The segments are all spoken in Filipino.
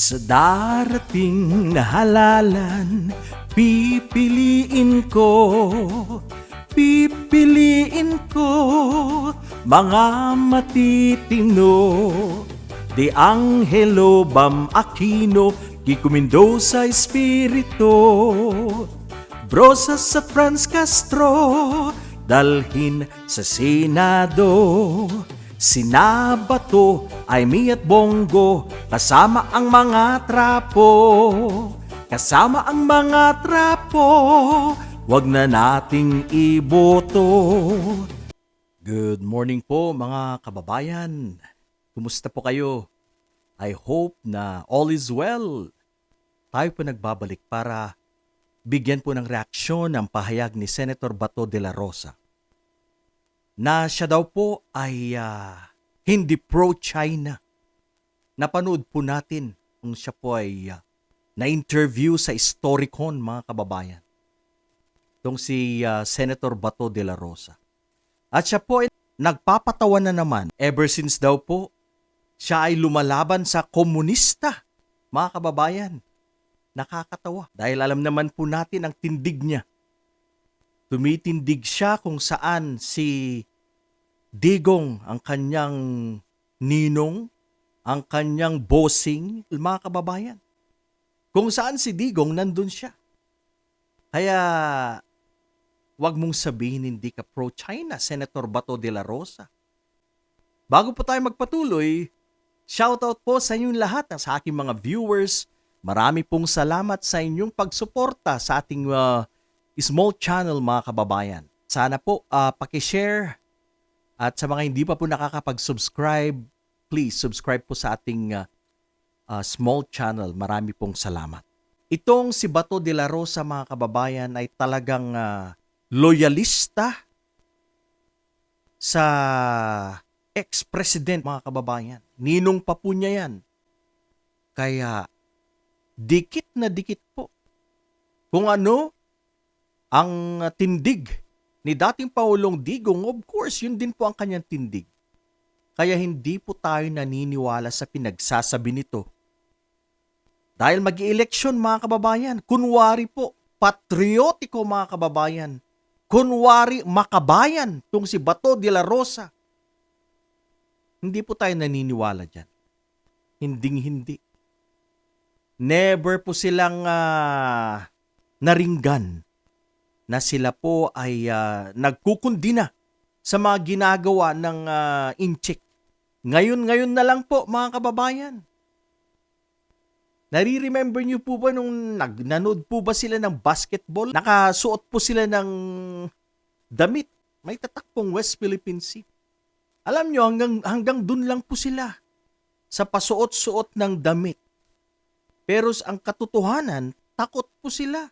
Sa darating na halalan, pipiliin ko, pipiliin ko, mga matitino. De Angelo Bam Aquino, Kiko Mendoza Espirito, Brosas at Franz Castro, dalhin sa Senado. Sinabato ay mi at Bongo, kasama ang mga trapo. Kasama ang mga trapo, wag na nating iboto. Good morning po mga kababayan. Kumusta po kayo? I hope na all is well. Tayo po nagbabalik para bigyan po ng reaksyon ang pahayag ni Senator Bato de la Rosa na siya daw po ay ah, hindi pro-China. Napanood po natin kung siya po ay ah, na-interview sa Historicon mga kababayan. Itong si ah, Senator Bato de la Rosa. At siya po ay nagpapatawa na naman ever since daw po siya ay lumalaban sa komunista. Mga kababayan, nakakatawa dahil alam naman po natin ang tindig niya. Tumitindig siya kung saan si Digong ang kanyang ninong, ang kanyang bossing, mga kababayan. Kung saan si Digong, nandun siya. Kaya, wag mong sabihin hindi ka pro-China, Senator Bato de la Rosa. Bago po tayo magpatuloy, shoutout po sa inyong lahat, sa aking mga viewers. Marami pong salamat sa inyong pagsuporta sa ating uh, small channel mga kababayan. Sana po uh, pakishare at sa mga hindi pa po nakakapag-subscribe, please subscribe po sa ating uh, uh, small channel. Marami pong salamat. Itong si Bato de la Rosa mga kababayan ay talagang uh, loyalista sa ex-president mga kababayan. Ninong pa po niya yan. Kaya dikit na dikit po. Kung ano ang tindig ni dating Pangulong Digong, of course, yun din po ang kanyang tindig. Kaya hindi po tayo naniniwala sa pinagsasabi nito. Dahil mag eleksyon mga kababayan, kunwari po, patriotiko mga kababayan, kunwari makabayan tong si Bato de la Rosa. Hindi po tayo naniniwala dyan. Hinding hindi. Never po silang uh, naringgan na sila po ay uh, nagkukundina sa mga ginagawa ng uh, inchik. Ngayon-ngayon na lang po mga kababayan. Nari-remember niyo po ba nung nagnanood po ba sila ng basketball? Nakasuot po sila ng damit. May tatakpong West Philippine Sea. Alam niyo hanggang, hanggang dun lang po sila sa pasuot-suot ng damit. Pero ang katotohanan, takot po sila.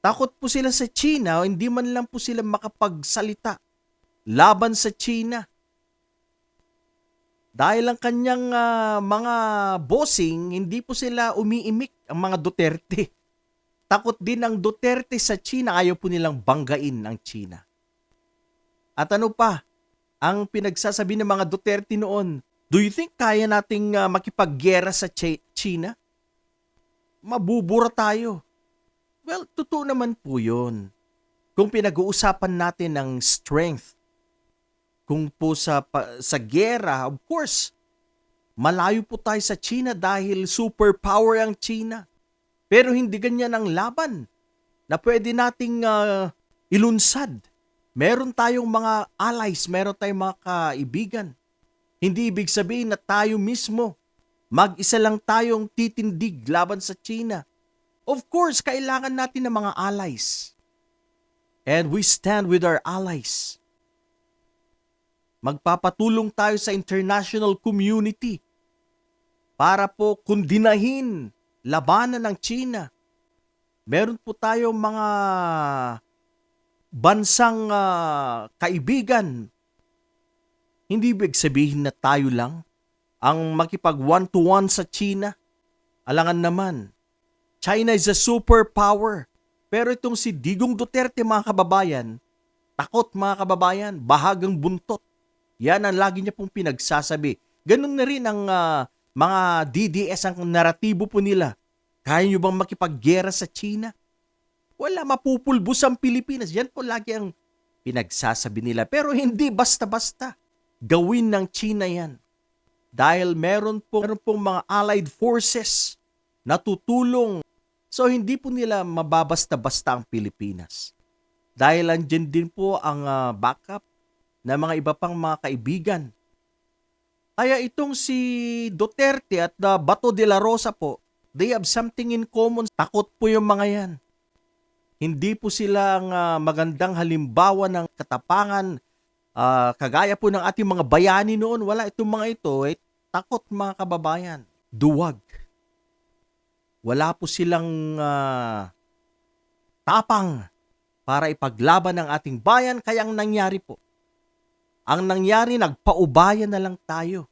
Takot po sila sa China, hindi man lang po sila makapagsalita laban sa China. Dahil ang kanyang uh, mga bossing, hindi po sila umiimik ang mga Duterte. Takot din ang Duterte sa China, ayaw po nilang banggain ang China. At ano pa, ang pinagsasabi ng mga Duterte noon, do you think kaya nating uh, makipaggera sa Ch- China? Mabubura tayo. Well, totoo naman po yun. Kung pinag-uusapan natin ng strength kung po sa, sa gera, of course, malayo po tayo sa China dahil superpower ang China. Pero hindi ganyan ang laban na pwede nating uh, ilunsad. Meron tayong mga allies, meron tayong mga kaibigan. Hindi ibig sabihin na tayo mismo, mag-isa lang tayong titindig laban sa China. Of course, kailangan natin ng mga allies. And we stand with our allies. Magpapatulong tayo sa international community para po kundinahin labanan ng China. Meron po tayo mga bansang uh, kaibigan. Hindi ibig sabihin na tayo lang ang makipag one-to-one sa China. Alangan naman, China is a superpower. Pero itong si Digong Duterte mga kababayan, takot mga kababayan, bahagang buntot. Yan ang lagi niya pong pinagsasabi. Ganun na rin ang uh, mga DDS ang naratibo po nila. Kaya nyo bang makipaggera sa China? Wala, mapupulbos ang Pilipinas. Yan po lagi ang pinagsasabi nila. Pero hindi basta-basta. Gawin ng China yan. Dahil meron po meron pong mga allied forces na tutulong. So hindi po nila mababasta-basta ang Pilipinas. Dahil andyan din po ang ah, backup na mga iba pang mga kaibigan. Kaya itong si Duterte at ah, Bato de la Rosa po, they have something in common. Takot po yung mga yan. Hindi po sila ang ah, magandang halimbawa ng katapangan Ah, kagaya po ng ating mga bayani noon, wala itong mga ito, eh, takot mga kababayan. Duwag. Wala po silang ah, tapang para ipaglaban ng ating bayan, kaya ang nangyari po. Ang nangyari, nagpaubayan na lang tayo.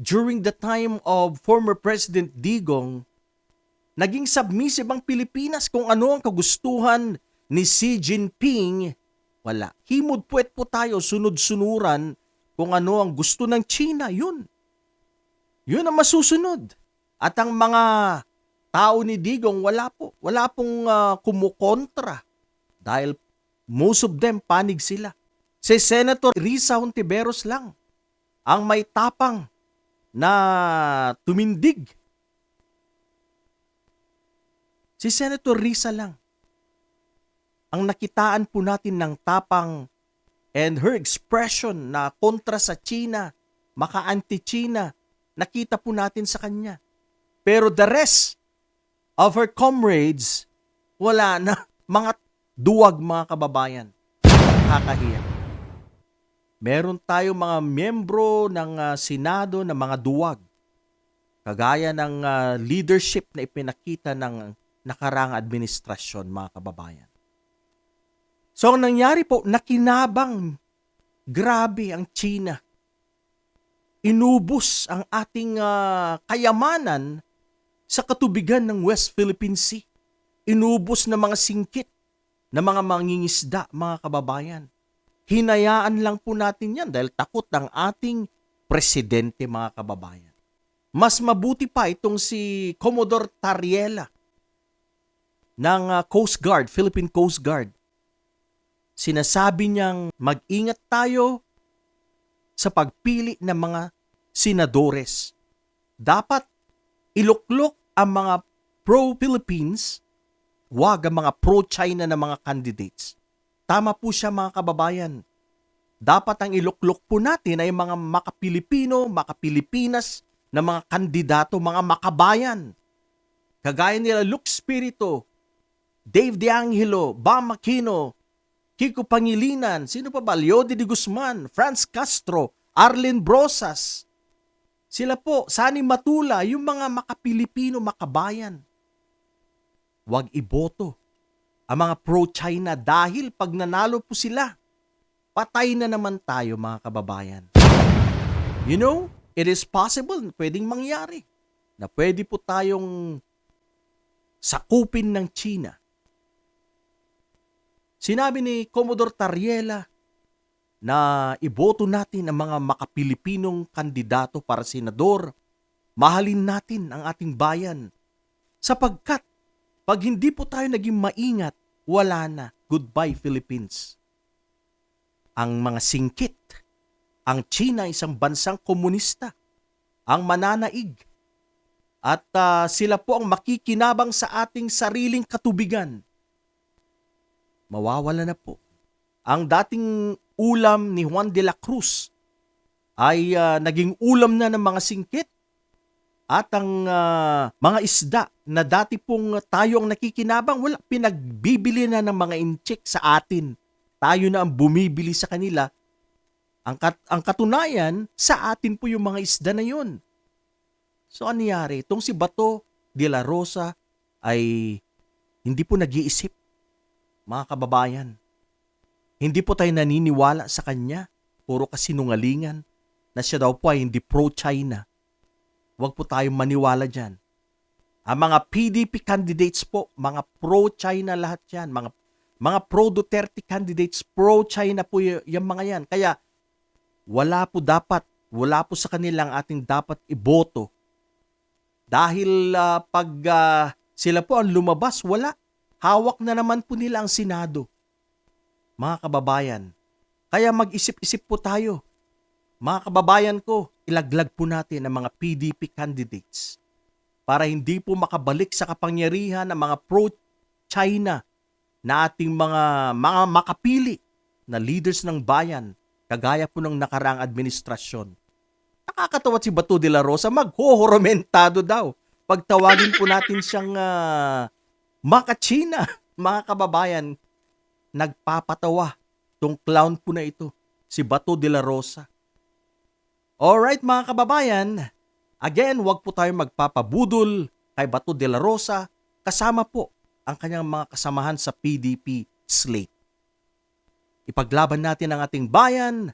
During the time of former President Digong, naging submissive ang Pilipinas kung ano ang kagustuhan ni Xi Jinping wala. Himod puwet po tayo, sunod-sunuran kung ano ang gusto ng China. Yun. Yun ang masusunod. At ang mga tao ni Digong, wala po. Wala pong ah, kumukontra. Dahil most of them, panig sila. Si Senator Risa Hontiveros lang ang may tapang na tumindig. Si Senator Risa lang ang nakitaan po natin ng tapang and her expression na kontra sa China, maka-anti-China, nakita po natin sa kanya. Pero the rest of her comrades, wala na. Mga duwag mga kababayan. Nakakahiya. Meron tayo mga miyembro ng ah, Senado na mga duwag. Kagaya ng ah, leadership na ipinakita ng nakarang administrasyon mga kababayan. So ang nangyari po, nakinabang grabe ang China. Inubos ang ating ah, kayamanan sa katubigan ng West Philippine Sea. Inubos na mga singkit na mga mangingisda, mga kababayan. Hinayaan lang po natin yan dahil takot ng ating presidente, mga kababayan. Mas mabuti pa itong si Commodore Tariela ng ah, Coast Guard, Philippine Coast Guard sinasabi niyang mag-ingat tayo sa pagpili ng mga senadores. Dapat iluklok ang mga pro-Philippines, wag ang mga pro-China na mga candidates. Tama po siya mga kababayan. Dapat ang iluklok po natin ay mga makapilipino, makapilipinas na mga kandidato, mga makabayan. Kagaya nila Luke Spirito, Dave De Angelo, Bam Aquino, Kiko Pangilinan, sino pa ba? Leody de Guzman, Franz Castro, Arlen Brosas. Sila po, Sani Matula, yung mga makapilipino makabayan. Huwag iboto ang mga pro-China dahil pag nanalo po sila, patay na naman tayo mga kababayan. You know, it is possible, pwedeng mangyari, na pwede po tayong sakupin ng China Sinabi ni Commodore Tariela na iboto natin ang mga makapilipinong kandidato para senador. Mahalin natin ang ating bayan. Sapagkat pag hindi po tayo naging maingat, wala na. Goodbye Philippines. Ang mga singkit, ang China isang bansang komunista, ang mananaig, at ah, sila po ang makikinabang sa ating sariling katubigan mawawala na po. Ang dating ulam ni Juan de la Cruz ay uh, naging ulam na ng mga singkit at ang uh, mga isda na dati pong tayo ang nakikinabang, wala, pinagbibili na ng mga inchik sa atin. Tayo na ang bumibili sa kanila. Ang, kat, ang katunayan, sa atin po yung mga isda na yun. So, nangyari? Itong si Bato de la Rosa ay hindi po nag-iisip mga kababayan. Hindi po tayo naniniwala sa kanya. Puro kasinungalingan na siya daw po ay hindi pro-China. Huwag po tayong maniwala dyan. Ang mga PDP candidates po, mga pro-China lahat yan. Mga, mga pro-Duterte candidates, pro-China po yung mga yan. Kaya wala po dapat, wala po sa kanilang ating dapat iboto Dahil ah, pag ah, sila po ang lumabas, wala. Hawak na naman po nila ang Senado. Mga kababayan, kaya mag-isip-isip po tayo. Mga kababayan ko, ilaglag po natin ang mga PDP candidates para hindi po makabalik sa kapangyarihan ng mga pro-China na ating mga mga makapili na leaders ng bayan kagaya po ng nakaraang administrasyon. Nakakatawa si Bato de la Rosa, maghohoromentado daw. Pagtawagin po natin siyang ah, makachina, mga kababayan. Nagpapatawa tong clown po na ito, si Bato de la Rosa. Alright mga kababayan, again, wag po tayo magpapabudol kay Bato de la Rosa kasama po ang kanyang mga kasamahan sa PDP slate. Ipaglaban natin ang ating bayan.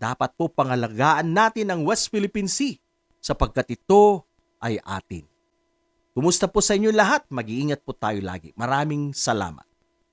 Dapat po pangalagaan natin ang West Philippine Sea sapagkat ito ay atin. Kumusta po sa inyo lahat? Mag-iingat po tayo lagi. Maraming salamat.